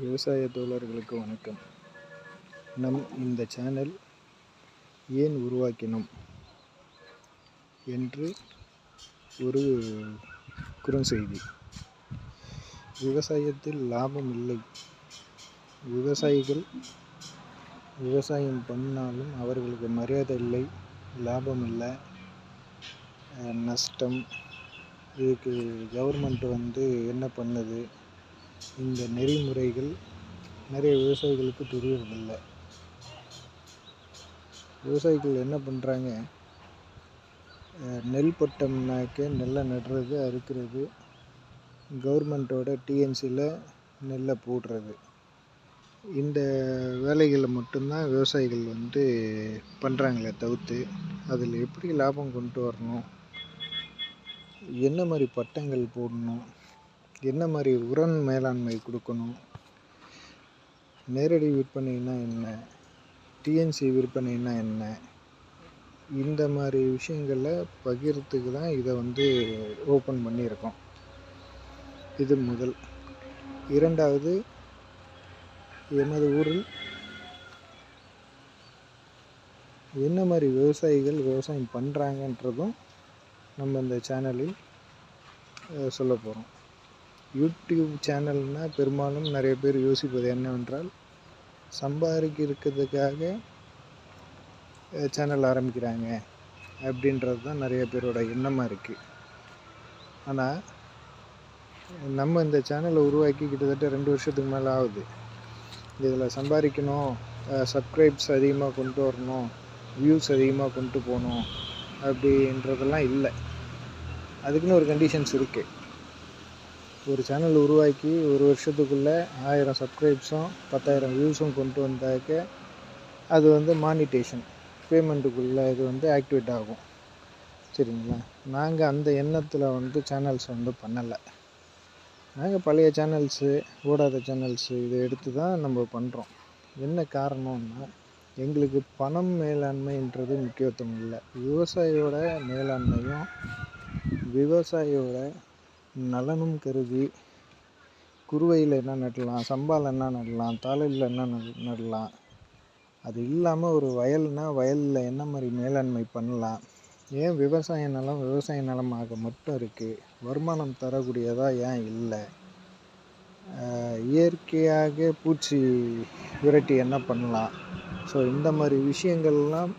விவசாய தோழர்களுக்கு வணக்கம். நம் இந்த சேனல் ஏன் உருவாக்கினோம் என்று ஒரு குறுஞ்செய்தி விவசாயத்தில் லாபம் இல்லை. விவசாயிகள் விவசாயம் பண்ணாலும் அவர்களுக்கு மரியாதை இல்லை லாபம் இல்லை நஷ்டம். இதுக்கு கவர்மெண்ட் வந்து என்ன பண்ணுது? இந்த நெறிமுறைகள் நிறைய விவசாயிகளுக்கு தெரியறதில்லை விவசாயிகள் என்ன பண்ணுறாங்க நெல் பட்டம்னாக்க நெல்லை நடுறது அறுக்கிறது கவர்மெண்ட்டோட டிஎன்சியில் நெல்லை போடுறது. இந்த வேலைகளை மட்டும்தான் விவசாயிகள் வந்து பண்ணுறாங்களே தவிர்த்து அதில் எப்படி லாபம் கொண்டு வரணும்? என்ன மாதிரி பட்டங்கள் போடணும்? என்ன மாதிரி உரம் மேலாண்மை கொடுக்கணும்? நேரடி விற்பனைனா என்ன? டிஎன்சி விற்பனைனா என்ன? இந்த மாதிரி விஷயங்களை பகிர்றதுக்கு தான் இதை வந்து ஓப்பன் பண்ணியிருக்கோம். இது முதல். இரண்டாவது எமது ஊரில் என்ன மாதிரி விவசாயிகள் விவசாயம் பண்ணுறாங்கன்றதும் நம்ம இந்த சேனலில் சொல்ல போகிறோம் யூடியூப் சேனல்னால் பெரும்பாலும் நிறைய பேர் யோசிப்பது என்னவென்றால் சம்பாதிக்கிறதுக்காக சேனல் ஆரம்பிக்கிறாங்க அப்படின்றது தான் நிறைய பேரோட எண்ணமாக இருக்குது ஆனால் நம்ம இந்த சேனலை உருவாக்கி கிட்டத்தட்ட ரெண்டு வருஷத்துக்கு மேலே ஆகுது. இதில் சம்பாதிக்கணும் சப்ஸ்கிரைப்ஸ் அதிகமாக கொண்டு வரணும் வியூஸ் அதிகமாக கொண்டு போகணும் அப்படின்றதெல்லாம் இல்லை. அதுக்குன்னு ஒரு கண்டிஷன்ஸ் இருக்குது ஒரு சேனல் உருவாக்கி ஒரு வருஷத்துக்குள்ளே ஆயிரம் சப்ஸ்கிரைப்ஸும் பத்தாயிரம் வியூஸும் கொண்டு வந்தாக்க அது வந்து மானிட்டேஷன் பேமெண்ட்டுக்குள்ளே இது வந்து ஆக்டிவேட் ஆகும். சரிங்களா? நாங்கள் அந்த எண்ணத்தில் வந்து சேனல்ஸ் வந்து பண்ணலை. நாங்கள் பழைய சேனல்ஸு ஓடாத சேனல்ஸு இதை எடுத்து தான் நம்ம பண்ணுறோம் என்ன காரணம்னா எங்களுக்கு பணம் மேலாண்மைன்றது முக்கியத்துவம் இல்லை. விவசாயியோட மேலாண்மையும் விவசாயியோட நலனும் கருதி குருவையில் என்ன நடலாம் சம்பாவில் என்ன நடலாம் தாளில் என்ன நடலாம் அது இல்லாமல் ஒரு வயல்னால் வயலில் என்ன மாதிரி மேலாண்மை பண்ணலாம்? ஏன் விவசாய நிலம் விவசாய நிலமாக மட்டும் இருக்குது வருமானம் தரக்கூடியதாக ஏன் இல்லை? இயற்கையாக பூச்சி விரட்டி என்ன பண்ணலாம்? ஸோ இந்த மாதிரி விஷயங்கள்லாம்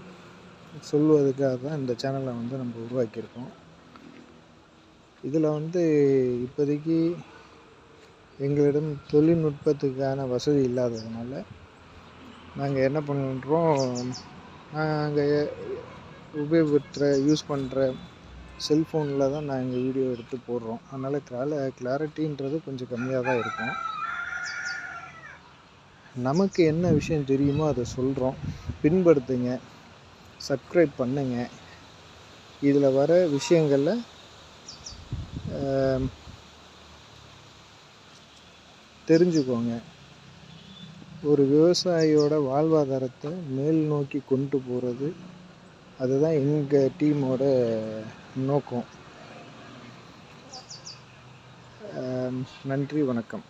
சொல்வதுக்காக தான் இந்த சேனலை வந்து நம்ம உருவாக்கியிருக்கோம். இதில் வந்து இப்போதைக்கு எங்களிடம் தொழில்நுட்பத்துக்கான வசதி இல்லாததுனால நாங்கள் என்ன பண்ணுறோம் நாங்கள் உபயோகப்படுத்துகிற யூஸ் பண்ணுற செல்ஃபோனில் தான் நாங்கள் வீடியோ எடுத்து போடுறோம். அதனால் கிளால கிளாரிட்டின்றது கொஞ்சம் கம்மியாக தான் இருக்கும். நமக்கு என்ன விஷயம் தெரியுமோ அதை சொல்கிறோம். பின்படுத்துங்க சப்ஸ்கிரைப் பண்ணுங்கள் இதில் வர விஷயங்களில் தெரிஞ்சுக்கோங்க. ஒரு விவசாயியோட வாழ்வாதாரத்தை மேல் நோக்கி கொண்டு போகிறது அதுதான் எங்கள் டீமோட நோக்கம். நன்றி வணக்கம்.